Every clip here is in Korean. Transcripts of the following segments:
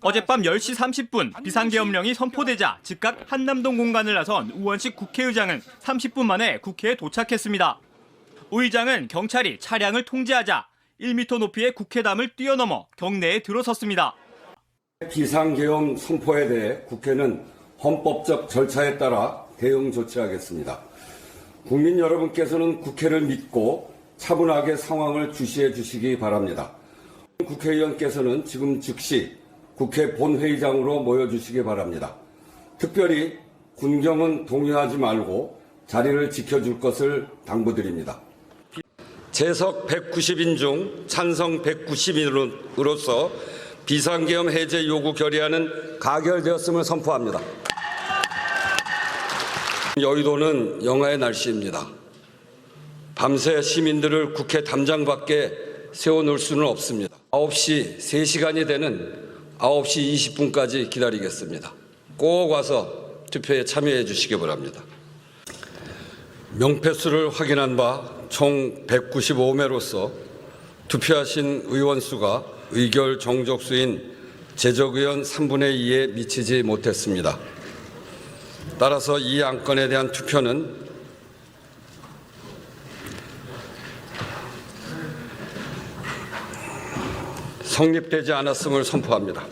어젯밤 10시 30분 비상계엄령이 선포되자 즉각 한남동 공간을 나선 우원식 국회의장은 30분 만에 국회에 도착했습니다. 우 의장은 경찰이 차량을 통제하자 1m 높이의 국회담을 뛰어넘어 경내에 들어섰습니다. 비상계엄 선포에 대해 국회는 헌법적 절차에 따라 대응 조치하겠습니다. 국민 여러분께서는 국회를 믿고 차분하게 상황을 주시해 주시기 바랍니다. 국회의원께서는 지금 즉시 국회 본회의장으로 모여주시기 바랍니다. 특별히 군경은 동요하지 말고 자리를 지켜줄 것을 당부드립니다. 재석 190인 중 찬성 190인으로서 비상계엄 해제 요구 결의안은 가결되었음을 선포합니다. 여의도는 영하의 날씨입니다. 밤새 시민들을 국회 담장 밖에 세워놓을 수는 없습니다. 9시 3시간이 되는 9시 20분까지 기다리겠습니다. 꼭 와서 투표에 참여해 주시기 바랍니다. 명패수를 확인한 바 총 195매로서 투표하신 의원 수가 의결 정족수인 제적의원 3분의 2에 미치지 못했습니다. 따라서 이 안건에 대한 투표는 성립되지 않았음을 선포합니다.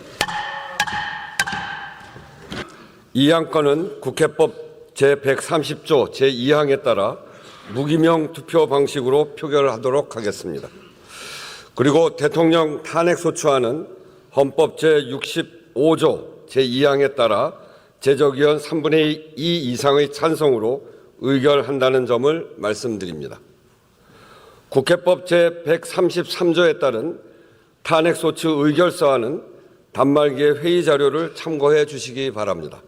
이 안건은 국회법 제130조 제2항에 따라 무기명 투표 방식으로 표결하도록 하겠습니다. 그리고 대통령 탄핵소추안은 헌법 제65조 제2항에 따라 제적의원 3분의 2 이상의 찬성으로 의결한다는 점을 말씀드립니다. 국회법 제133조에 따른 탄핵소추 의결서안은 단말기의 회의 자료를 참고해 주시기 바랍니다.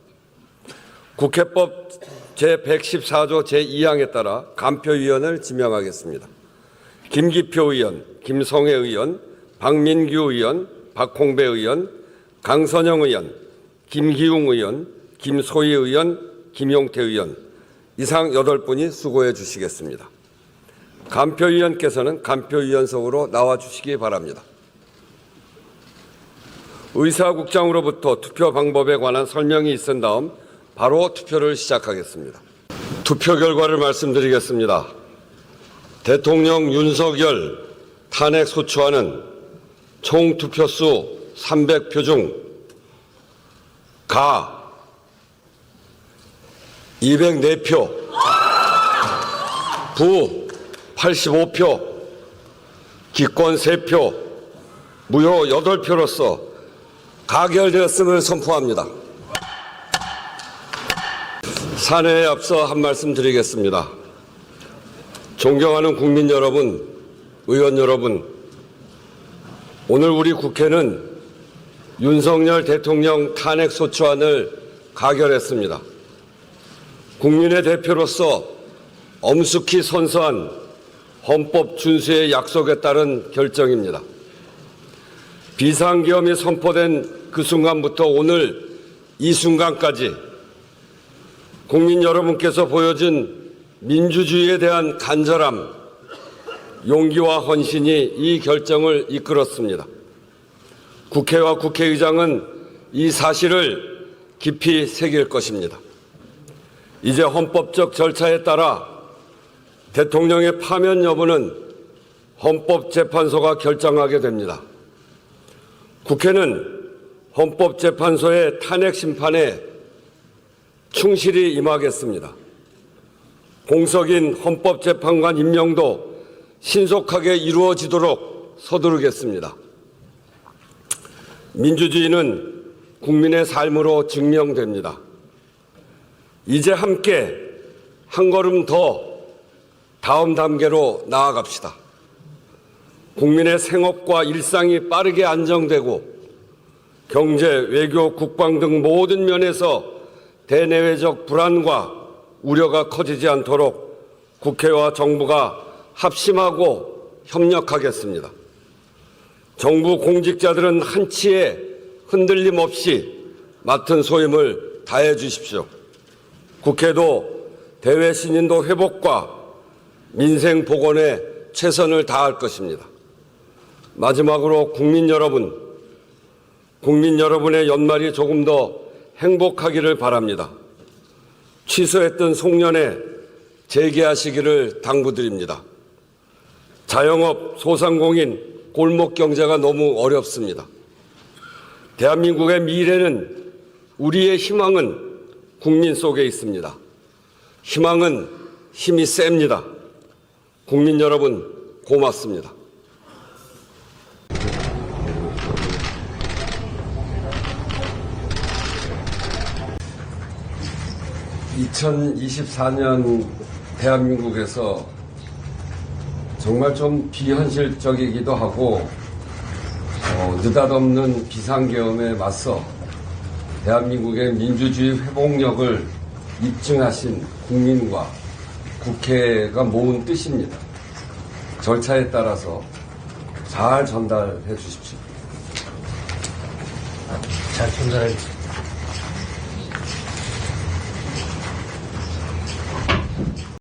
국회법 제114조 제2항에 따라 간표위원을 지명하겠습니다. 김기표 의원, 김성애 의원, 박민규 의원, 박홍배 의원, 강선영 의원, 김기웅 의원, 김소희 의원, 김용태 의원 이상 8분이 수고해 주시겠습니다. 간표위원께서는 간표위원석으로 나와 주시기 바랍니다. 의사국장으로부터 투표 방법에 관한 설명이 있은 다음 바로 투표를 시작하겠습니다. 투표 결과를 말씀드리겠습니다. 대통령 윤석열 탄핵 소추안은 총 투표수 300표 중 가 204표, 부 85표, 기권 3표, 무효 8표로서 가결되었음을 선포합니다. 사내에 앞서 한 말씀 드리겠습니다. 존경하는 국민 여러분, 의원 여러분, 오늘 우리 국회는 윤석열 대통령 탄핵소추안을 가결했습니다. 국민의 대표로서 엄숙히 선서한 헌법 준수의 약속에 따른 결정입니다. 비상계엄이 선포된 그 순간부터 오늘 이 순간까지 국민 여러분께서 보여준 민주주의에 대한 간절함, 용기와 헌신이 이 결정을 이끌었습니다. 국회와 국회의장은 이 사실을 깊이 새길 것입니다. 이제 헌법적 절차에 따라 대통령의 파면 여부는 헌법재판소가 결정하게 됩니다. 국회는 헌법재판소의 탄핵 심판에 충실히 임하겠습니다. 공석인 헌법재판관 임명도 신속하게 이루어지도록 서두르겠습니다. 민주주의는 국민의 삶으로 증명됩니다. 이제 함께 한 걸음 더 다음 단계로 나아갑시다. 국민의 생업과 일상이 빠르게 안정되고 경제, 외교, 국방 등 모든 면에서 대내외적 불안과 우려가 커지지 않도록 국회와 정부가 합심하고 협력하겠습니다. 정부 공직자들은 한치의 흔들림 없이 맡은 소임을 다해 주십시오. 국회도 대외 신인도 회복과 민생 복원에 최선을 다할 것입니다. 마지막으로 국민 여러분, 국민 여러분의 연말이 조금 더 행복하기를 바랍니다. 취소했던 송년회 재개하시기를 당부드립니다. 자영업, 소상공인, 골목 경제가 너무 어렵습니다. 대한민국의 미래는 우리의 희망은 국민 속에 있습니다. 희망은 힘이 셉니다. 국민 여러분 고맙습니다. 2024년 대한민국에서 정말 좀 비현실적이기도 하고 어, 느닷없는 비상계엄에 맞서 대한민국의 민주주의 회복력을 입증하신 국민과 국회가 모은 뜻입니다. 절차에 따라서 잘 전달해 주십시오. 잘 전달하겠습니다.